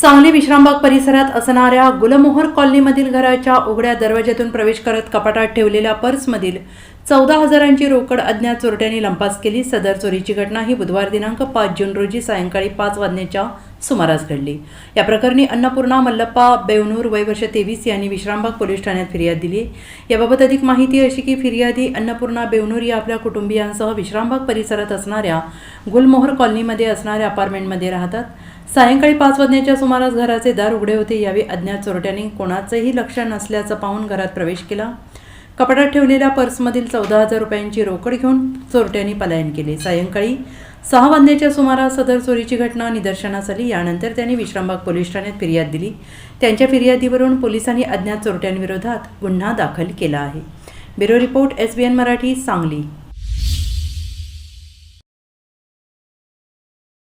सांगली विश्रामबाग परिसरात असणाऱ्या गुलमोहर कॉलनीमधील घराच्या उघड्या दरवाज्यातून प्रवेश करत कपाटात ठेवलेल्या पर्समधील चौदा हजारांची रोकड अज्ञात चोरट्यांनी लंपास केली. सदर चोरीची घटना ही बुधवार दिनांक पाच जून रोजी सायंकाळी पाच वाजण्याच्या सुमारास घडली. या प्रकरणी अन्नपूर्णा मल्लप्पा बेवनूर वय वर्ष तेवीस यांनी विश्रामबाग पोलीस ठाण्यात फिर्याद दिली. याबाबत अधिक माहिती अशी की फिर्यादी अन्नपूर्णा बेवनूर या आपल्या कुटुंबियांसह विश्रामबाग परिसरात असणाऱ्या गुलमोहर कॉलनीमध्ये असणाऱ्या अपार्टमेंटमध्ये राहतात. सायंकाळी पाच वाजण्याच्या सुमारास घराचे दार उघडे होते. यावेळी अज्ञात चोरट्यांनी कोणाचंही लक्ष नसल्याचं पाहून घरात प्रवेश केला. कपाटात ठेवलेल्या पर्समधील चौदा हजार रुपयांची रोकड घेऊन चोरट्यांनी पलायन केले. सायंकाळी सहा वाजण्याच्या सुमारास सदर चोरीची घटना निदर्शनास आली. यानंतर त्यांनी विश्रामबाग पोलीस ठाण्यात फिर्याद दिली. त्यांच्या फिर्यादीवरून पोलिसांनी अज्ञात चोरट्यांविरोधात गुन्हा दाखल केला आहे. Bureau report S B N Marathi Sangli.